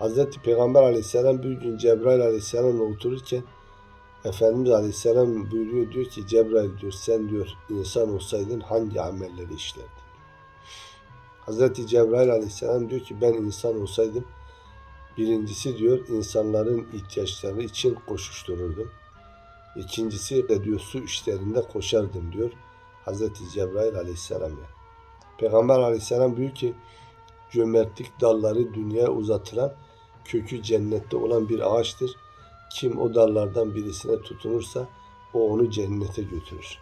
Hazreti Peygamber aleyhisselam bir gün Cebrail aleyhisselamla otururken Efendimiz aleyhisselam buyuruyor diyor ki Cebrail diyor sen diyor insan olsaydın hangi amelleri işlerdin? Hazreti Cebrail aleyhisselam diyor ki ben insan olsaydım birincisi diyor insanların ihtiyaçları için koşuştururdum. İkincisi de diyor su işlerinde koşardım diyor Hazreti Cebrail aleyhisselam yani. Peygamber aleyhisselam diyor ki cömertlik dalları dünyaya uzatılan kökü cennette olan bir ağaçtır. Kim o dallardan birisine tutunursa o onu cennete götürür.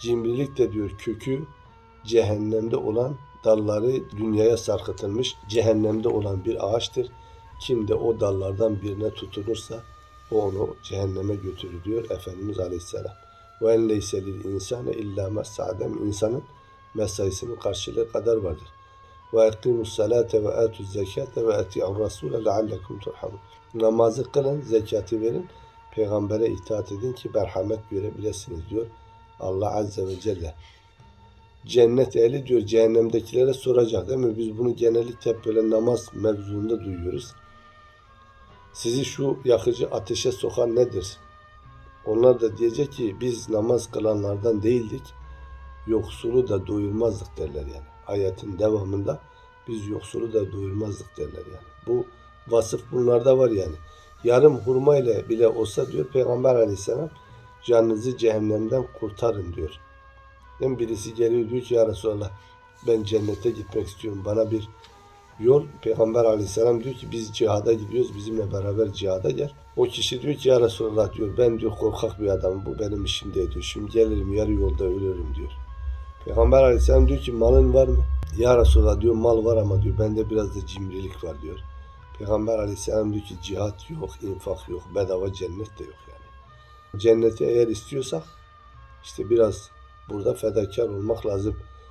Cimrilik de diyor kökü cehennemde olan dalları dünyaya sarkıtılmış cehennemde olan bir ağaçtır. Kim de o dallardan birine tutunursa o onu cehenneme götürür diyor Efendimiz Aleyhisselam. Ve en leyse lil insane illa mes'adem insanın mesaisinin karşılığı kadar vardır. Ve ekimus salate ve etuz zekate ve eti'ur rasule leallekum turhamun. Namazı kılın, zekatı verin, peygambere itaat edin ki merhamet görebilirsiniz diyor Allah Azze ve Celle. Cennet ehli diyor cehennemdekilere soracak değil mi? Biz bunu genellikle hep böyle namaz mevzuunda duyuyoruz. Sizi şu yakıcı ateşe sokan nedir? Onlar da diyecek ki biz namaz kılanlardan değildik. Yoksulu da doyurmazdık derler yani. Ayetin devamında biz yoksulu da doyurmazdık derler yani. Bu vasıf bunlarda var yani. Yarım hurma ile bile olsa diyor Peygamber aleyhisselam canınızı cehennemden kurtarın diyor. Hem birisi geliyor diyor ki ya Resulallah ben cennete gitmek istiyorum. Bana bir yol. Peygamber aleyhisselam diyor ki biz cihada gidiyoruz. Bizimle beraber cihada gel. O kişi diyor ki ya Resulallah diyor ben diyor korkak bir adamım. Bu benim işim değil diyor. Şimdi gelirim yarı yolda ölürüm diyor. Peygamber aleyhisselam diyor ki malın var mı? Ya Resulallah diyor mal var ama diyor bende biraz da cimrilik var diyor. Peygamber aleyhisselam diyor ki cihat yok, infak yok, bedava cennet de yok yani. Cenneti eğer istiyorsak işte biraz burada fedakar olmak lazım.